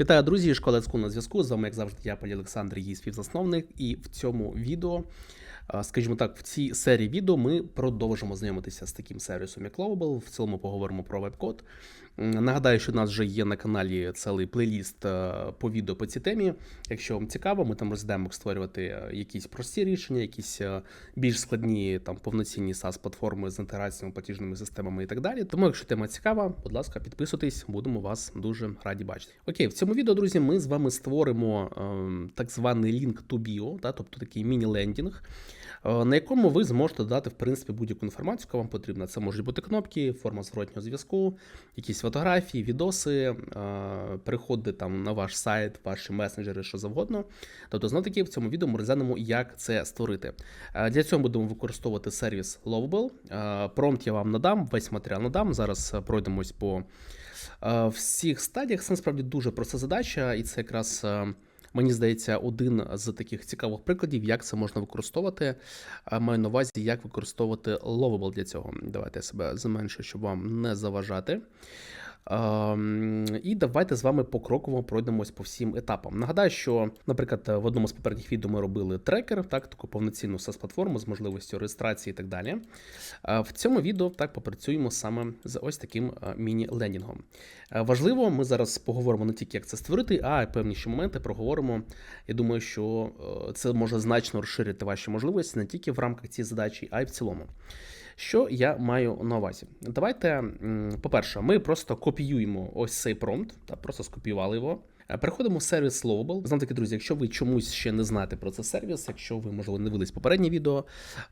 Вітаю, друзі! Школа Цку на зв'язку. З вами, як завжди, я Палі Олександр, її співзасновник. І в цьому відео, скажімо так, в цій серії відео ми продовжимо знайомитися з таким сервісом, як Lovable. В цілому поговоримо про веб-код. Нагадаю, що у нас вже є на каналі цілий плейліст е, по відео по цій темі. Якщо вам цікаво, ми там розглядаємо, як створювати е, якісь прості рішення, якісь е, більш складні там повноцінні SaaS платформи з інтеграціями, платіжними системами і так далі. Тому, якщо тема цікава, будь ласка, підписуйтесь, будемо вас дуже раді бачити. Окей, в цьому відео, друзі, ми з вами створимо ем, так званий link to bio, та, тобто такий міні-лендінг. На якому ви зможете додати в принципі будь-яку інформацію, яка вам потрібна. Це можуть бути кнопки, форма зворотнього зв'язку, якісь фотографії, відоси, е, переходи там на ваш сайт, ваші месенджери, що завгодно. Тобто, знов таки в цьому відео ми розглянемо, як це створити. Е, Для цього будемо використовувати сервіс Lovable. Е, Промпт я вам надам, весь матеріал надам. Зараз пройдемось по всіх стадіях. Це насправді дуже проста задача, і це якраз. Мені здається, один з таких цікавих прикладів, як це можна використовувати. Маю на увазі, як використовувати Lovable для цього. Давайте я себе зменшу, щоб вам не заважати. Ем, І давайте з вами покроково пройдемось по всім етапам. Нагадаю, що, наприклад, в одному з попередніх відео ми робили трекер, так, таку повноцінну SaaS платформу з можливістю реєстрації і так далі. В цьому відео так попрацюємо саме з ось таким е, міні-лендінгом. Е, Важливо, ми зараз поговоримо не тільки, як це створити, а й певні ще моменти проговоримо. Я думаю, що е, це може значно розширити ваші можливості не тільки в рамках цієї задачі, а й в цілому. Що я маю на увазі? Давайте, по-перше, ми просто копіюємо ось цей промпт, та просто скопіювали його. Е, Переходимо в сервіс Lovable. Знов таки, друзі, якщо ви чомусь ще не знаєте про цей сервіс, якщо ви, можливо, не дивились попереднє відео,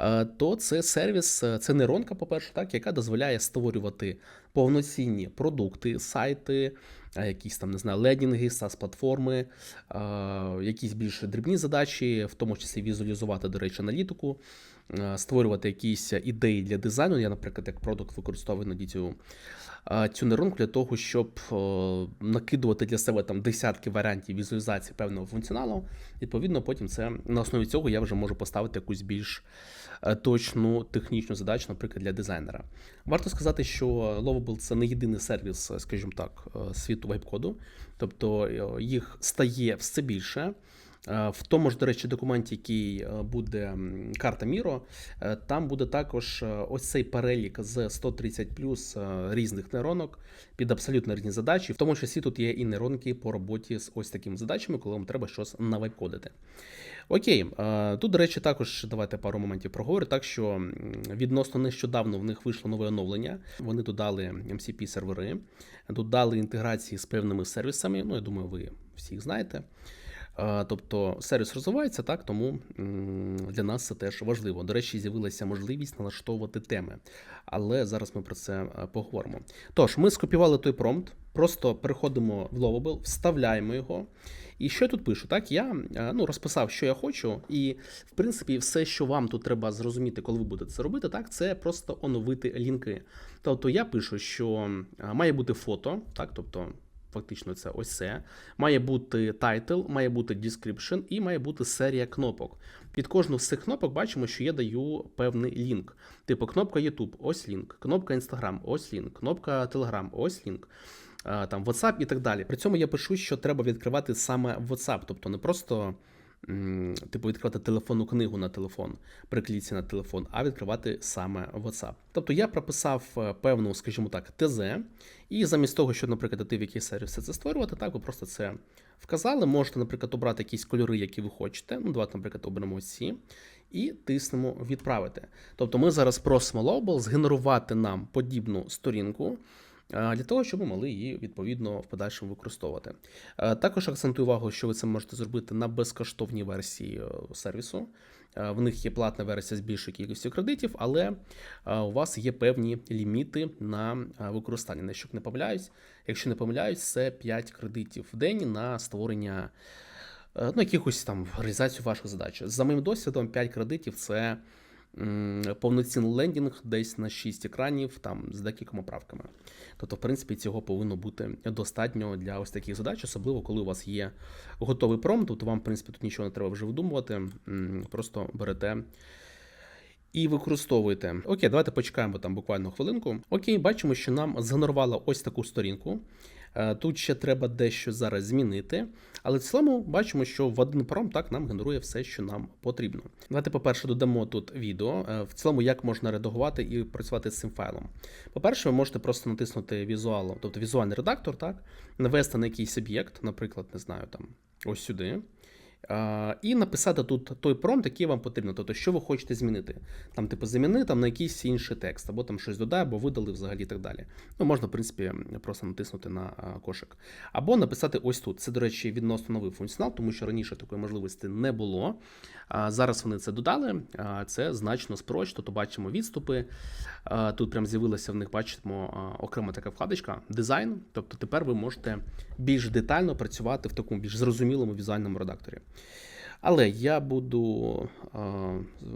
е, то це сервіс, е, це нейронка, по-перше, так, яка дозволяє створювати повноцінні продукти, сайти, якісь там, не знаю, лендінги, SaaS платформи, якісь більш дрібні задачі, в тому числі візуалізувати, до речі, аналітику, створювати якісь ідеї для дизайну. Я, наприклад, як продукт використовую цю, е, цю нейронку для того, щоб е, накидувати для себе там десятки варіантів візуалізації певного функціоналу. Відповідно, потім це на основі цього я вже можу поставити якусь більш е, точну технічну задачу, наприклад, для дизайнера. Варто сказати, що Lovable – це не єдиний сервіс, е, скажімо так, е, світу веб-коду, тобто е, їх стає все більше. Е, В тому ж, до речі, документі, який е, буде карта Міро, е, там буде також ось цей перелік з 130 плюс різних нейронок під абсолютно різні задачі. В тому числі тут є і нейронки по роботі з ось такими задачами, коли вам треба щось навайкодити. Окей, тут, до речі, також давайте пару моментів проговорю. Так що відносно нещодавно в них вийшло нове оновлення. Вони додали MCP сервери, додали інтеграції з певними сервісами. Ну, я думаю, ви всі їх знаєте. Тобто сервіс розвивається, так тому для нас це теж важливо. До речі, з'явилася можливість налаштовувати теми, але зараз ми про це е, поговоримо. Тож, ми скопіювали той промпт, просто переходимо в Lovable, вставляємо його. І що я тут пишу? Так, я е, ну, розписав, що я хочу, і в принципі, все, що вам тут треба зрозуміти, коли ви будете це робити, так, це просто оновити лінки. Тобто я пишу, що е, має бути фото, так, тобто. Фактично, це ось це. Має бути тайтл, має бути description і має бути серія кнопок. Під кожну з цих кнопок бачимо, що я даю певний лінк. Типу кнопка YouTube, ось лінк, кнопка Instagram, ось лінк, кнопка Telegram, ось лінк. Там WhatsApp і так далі. При цьому я пишу, що треба відкривати саме WhatsApp, тобто не просто типу відкривати телефонну книгу на телефон, при кліці на телефон, а відкривати саме WhatsApp. Тобто я прописав е, певну, скажімо так, ТЗ, і замість того, щоб, наприклад, ти в якийсь сервіс це створювати, так ви просто це вказали. Можете, наприклад, обрати якісь кольори, які ви хочете. Ну, давайте, наприклад, оберемо ці. І тиснемо відправити. Тобто ми зараз просимо Lowball згенерувати нам подібну сторінку для того, щоб ми могли її відповідно в подальшому використовувати. Е, Також акцентую увагу, що ви це можете зробити на безкоштовній версії е, сервісу. Е, В них є платна версія з більшою кількістю кредитів, але е, у вас є певні ліміти на е, використання. На що не помиляюсь, якщо не помиляюсь, це 5 кредитів в день на створення е, ну, якихось там реалізацію ваших задач. За моїм досвідом, 5 кредитів це повноцінний лендінг десь на 6 екранів, там з декількома правками. Тобто, в принципі, цього повинно бути достатньо для ось таких задач, особливо коли у вас є готовий промпт, тобто вам, в принципі, тут нічого не треба вже видумувати. Просто берете. І використовуєте. Окей, давайте почекаємо там буквально хвилинку. Окей, бачимо, що нам згенерувало ось таку сторінку. Е, Тут ще треба дещо зараз змінити, але в цілому бачимо, що в один пром так нам генерує все, що нам потрібно. Давайте, по-перше, додамо тут відео. Е, В цілому, як можна редагувати і працювати з цим файлом. По-перше, ви можете просто натиснути візуал, тобто візуальний редактор, так, навести на якийсь об'єкт, наприклад, не знаю, там ось сюди. І написати тут той промпт, який вам потрібно, тобто, що ви хочете змінити. Там, типу, заміни там на якийсь інший текст, або там щось додай, або видали взагалі і так далі. Ну, можна, в принципі, просто натиснути на кошик. Або написати ось тут. Це, до речі, відносно новий функціонал, тому що раніше такої можливості не було. Зараз вони це додали. Це значно спрощено, тобто бачимо відступи. Тут прям з'явилася в них, бачимо, окрема така вкладочка дизайн. Тобто тепер ви можете більш детально працювати в такому більш зрозумілому візуальному редакторі. Але я буду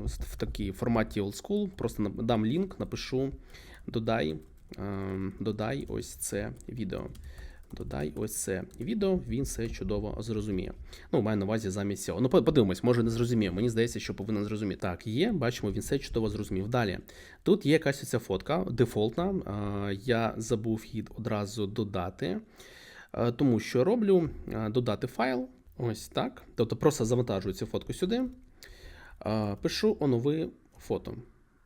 в такій форматі old school, просто дам лінк, напишу додай, додай ось це відео. Додай ось це відео, він все чудово зрозуміє. Ну, маю на увазі замість цього. Ну, подивимось, може не зрозуміє. Мені здається, що повинен зрозуміти. Так, є, бачимо, він все чудово зрозумів. Далі. Тут є якась ця фотка, дефолтна. Я забув її одразу додати. Тому що роблю додати файл. Ось так. Тобто просто завантажую цю фотку сюди. Пишу онови фото.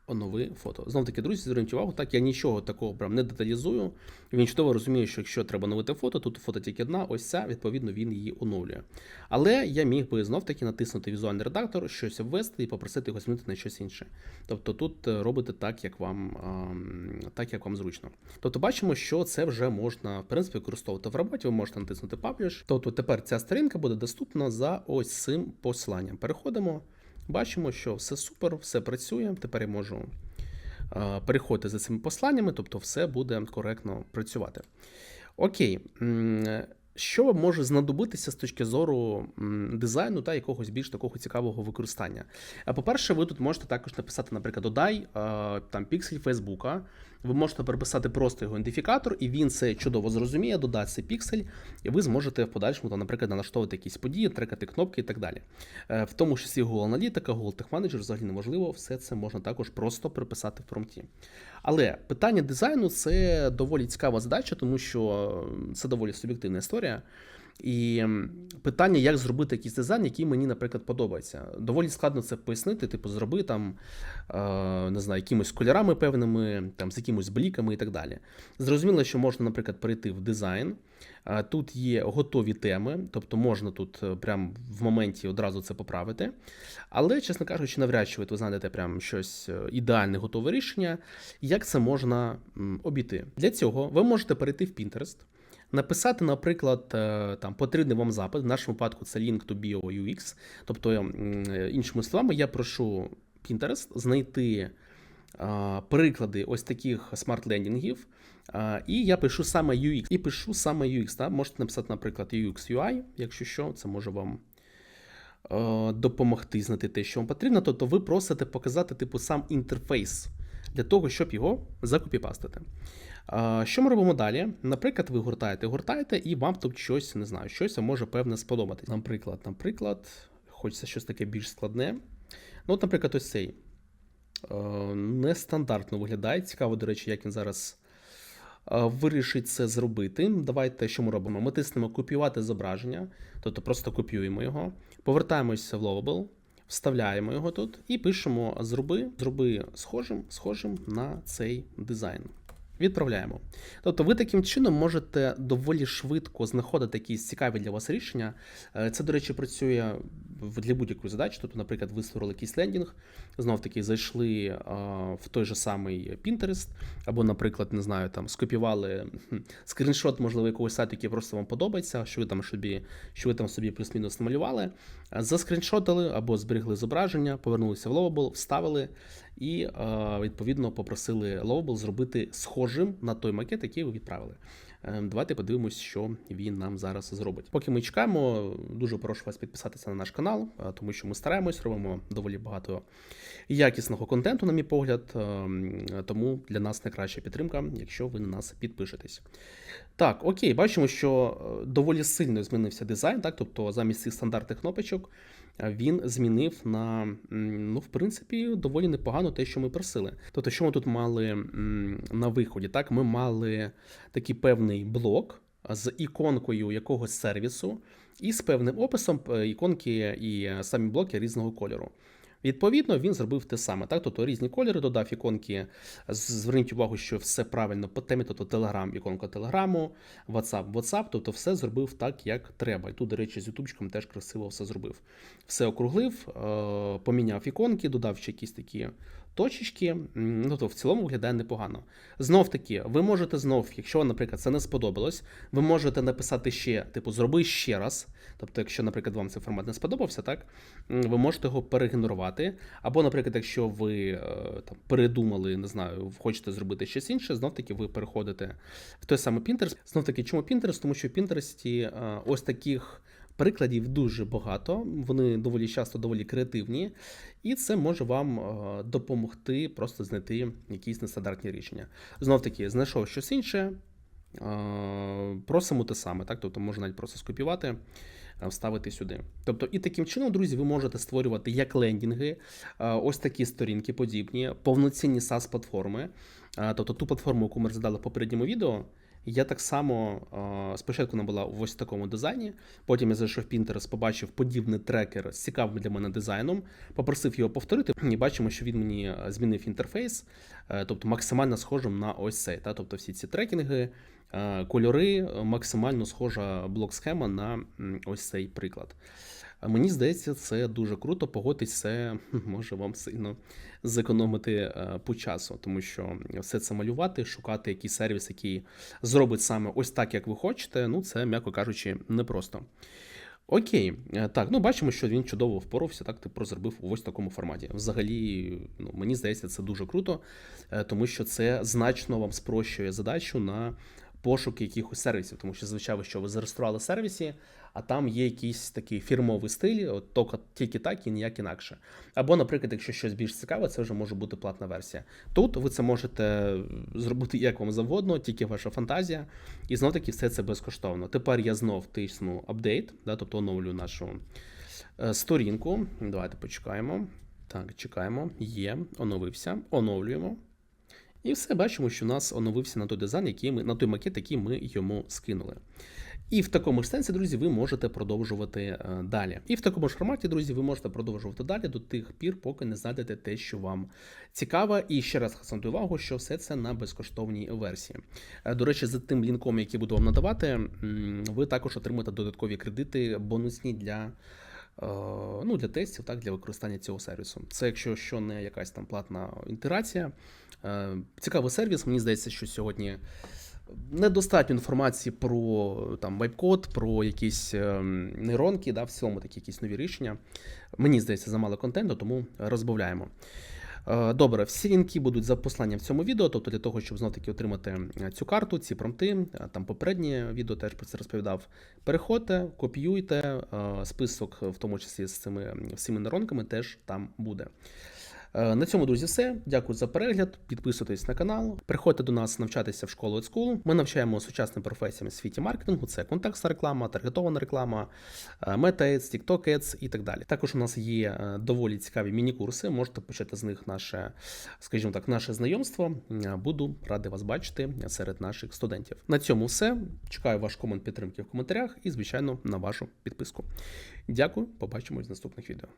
Онови фото. Знов таки, друзі, зверніть увагу, так я нічого такого прям не деталізую. Він чудово розуміє, що якщо треба оновити фото, тут фото тільки одна, ось ця, відповідно, він її оновлює. Але я міг би знов таки натиснути візуальний редактор, щось ввести і попросити його змінити на щось інше. Тобто тут е, робите так, як вам, так, як вам зручно. Тобто бачимо, що це вже можна в принципі використовувати в роботі. Ви можете натиснути Publish. Тобто тепер ця сторінка буде доступна за ось цим посиланням. Переходимо. Бачимо, що все супер, все працює. Тепер я можу переходити за цими посланнями, тобто все буде коректно працювати. Окей. Що може знадобитися з точки зору дизайну та якогось більш такого цікавого використання? По-перше, ви тут можете також написати, наприклад, додай там піксель Фейсбука. Ви можете переписати просто його ідентифікатор, і він це чудово зрозуміє, додасть цей піксель, і ви зможете в подальшому, там, наприклад, налаштовувати якісь події, трекати кнопки і так далі. Е, В тому числі Google Аналітика, Google Tech Manager взагалі неможливо, все це можна також просто переписати в промпті. Але питання дизайну це доволі цікава задача, тому що е, це доволі суб'єктивна історія. І питання, як зробити якийсь дизайн, який мені, наприклад, подобається. Доволі складно це пояснити, типу, зроби там, е, не знаю, якимось кольорами певними, там, з якимось бліками і так далі. Зрозуміло, що можна, наприклад, перейти в дизайн. Е, Тут є готові теми, тобто можна тут е, прям в моменті одразу це поправити. Але, чесно кажучи, навряд чи ви знайдете прям щось ідеальне, готове рішення, як це можна обійти. Для цього ви можете перейти в Pinterest. Написати, наприклад, е, там потрібний вам запит. В нашому випадку це link to bio UX. Тобто, е, іншими словами, я прошу Pinterest знайти приклади ось таких смарт-лендінгів. І я пишу саме UX. І пишу саме UX. Та? Можете написати, наприклад, UX UI, якщо що, це може вам е, допомогти знайти те, що вам потрібно. Тобто ви просите показати типу сам інтерфейс для того, щоб його закопіпастити. Що ми робимо далі? Наприклад, ви гуртаєте, гуртаєте, і вам тут щось не знаю, щось може певне сподобатись. Наприклад, наприклад, хочеться щось таке більш складне. Ну, от, наприклад, ось цей. Нестандартно виглядає. Цікаво, до речі, як він зараз вирішить це зробити. Давайте, що ми робимо? Ми тиснемо копіювати зображення, тобто просто копіюємо його, повертаємося в Lovable, вставляємо його тут і пишемо зроби, зроби схожим, схожим на цей дизайн. Відправляємо. Тобто ви таким чином можете доволі швидко знаходити якісь цікаві для вас рішення. Е, Це, до речі, працює для будь-якої задачі. Тобто, наприклад, ви створили якийсь лендінг, знов таки зайшли е, в той же самий Pinterest, або, наприклад, не знаю, там скопіювали скріншот, можливо, якогось сайту, який просто вам подобається, що ви там собі, що ви там собі плюс-мінус намалювали, е, заскріншотили або зберегли зображення, повернулися в Lovable, вставили і е, відповідно попросили Lovable зробити схожим на той макет, який ви відправили. Е, Давайте подивимось, що він нам зараз зробить. Поки ми чекаємо, дуже прошу вас підписатися на наш канал, е, тому що ми стараємось, робимо доволі багато якісного контенту, на мій погляд. Тому для нас найкраща підтримка, якщо ви на нас підпишетесь. Так, окей, бачимо, що доволі сильно змінився дизайн, так, тобто замість цих стандартних кнопочок він змінив на, ну, в принципі, доволі непогано те, що ми просили. Тобто, що ми тут мали на виході? Так, ми мали такий певний блок. з іконкою якогось сервісу і з певним описом е, іконки і е, самі блоки різного кольору. Відповідно, він зробив те саме, так? Тобто різні кольори додав іконки. Зверніть увагу, що все правильно по темі, тобто Telegram, іконка Телеграму, WhatsApp, WhatsApp, тобто все зробив так, як треба. І тут, до речі, з ютубчиком теж красиво все зробив. Все округлив, е, поміняв іконки, додав ще якісь такі точечки. Ну, то в цілому виглядає непогано. Знов таки, ви можете знов, якщо, наприклад, це не сподобалось, ви можете написати ще, типу, зроби ще раз. Тобто, якщо, наприклад, вам цей формат не сподобався, так ви можете його перегенерувати. Або, наприклад, якщо ви е, там передумали, не знаю, хочете зробити щось інше, знов таки ви переходите в той самий Pinterest. Знов таки, чому Pinterest? Тому що в Pinterest е, ось таких. Прикладів дуже багато, вони доволі часто доволі креативні, і це може вам е, допомогти просто знайти якісь нестандартні рішення. Знов таки, знайшов щось інше, е, просимо те саме, так? Тобто можна навіть просто скопіювати, е, вставити сюди. Тобто, і таким чином, друзі, ви можете створювати як лендінги, ось такі сторінки подібні, повноцінні SaaS платформи. Е, Тобто ту платформу, яку ми розглядали в попередньому відео. Я так само е, спочатку вона була в ось такому дизайні. Потім я зайшов в Pinterest, побачив подібний трекер з цікавим для мене дизайном, попросив його повторити, і бачимо, що він мені е, змінив інтерфейс, е, тобто максимально схожим на ось цей. Та? Тобто всі ці трекінги, кольори, максимально схожа блок-схема на ось цей приклад. Мені здається, це дуже круто. Погодьтесь, це може вам сильно зекономити е, по часу, тому що все це малювати, шукати якийсь сервіс, який зробить саме ось так, як ви хочете. Ну, це, м'яко кажучи, непросто. Окей, Е, так, ну бачимо, що він чудово впорався, так типу зробив у ось такому форматі. Взагалі, ну мені здається, це дуже круто, е, тому що це значно вам спрощує задачу на пошук якихось сервісів, тому що звичайно, що ви зареєстрували сервісі, а там є якийсь такий фірмовий стиль, от тока- тільки так і ніяк інакше. Або, наприклад, якщо щось більш цікаве, це вже може бути платна версія. Тут ви це можете зробити як вам завгодно, тільки ваша фантазія, і знов таки все це безкоштовно. Тепер я знов тисну апдейт, да, тобто оновлюю нашу е, сторінку. Давайте почекаємо. Так, чекаємо. Є, оновився, оновлюємо. І все бачимо, що у нас оновився на той дизайн, який ми, на той макет, який ми йому скинули. І в такому ж сенсі, друзі, ви можете продовжувати е, далі. І в такому ж форматі, друзі, ви можете продовжувати далі до тих пір, поки не знайдете те, що вам цікаво. І ще раз акцентую увагу, що все це на безкоштовній версії. Е, До речі, за тим лінком, який буду вам надавати, ви також отримаєте додаткові кредити бонусні для. е, Ну, для тестів, так, для використання цього сервісу. Це якщо що не якась там платна інтеграція. Е, Цікавий сервіс. Мені здається, що сьогодні недостатньо інформації про там вайп-код, про якісь ем, нейронки, да, в цілому такі якісь нові рішення. Мені здається, замало контенту, тому розбавляємо. Е, Добре, всі лінки будуть за посиланням в цьому відео, тобто для того, щоб знов таки отримати е, цю карту, ці промти. е, Там попереднє відео теж про це розповідав. Переходьте, копіюйте, список, в тому числі з цими всіми нейронками, теж там буде. Е, На цьому, друзі, все. Дякую за перегляд. Підписуйтесь на канал. Приходьте до нас навчатися в школу School. Ми навчаємо сучасним професіям в світі маркетингу. Це контекстна реклама, таргетована реклама, Meta Ads, TikTok Ads і так далі. Також у нас є е, доволі цікаві міні-курси. Можете почати з них наше, скажімо так, наше знайомство. Е, Буду радий вас бачити серед наших студентів. На цьому все. Чекаю ваш комент підтримки в коментарях і, звичайно, на вашу підписку. Дякую, побачимось в наступних відео.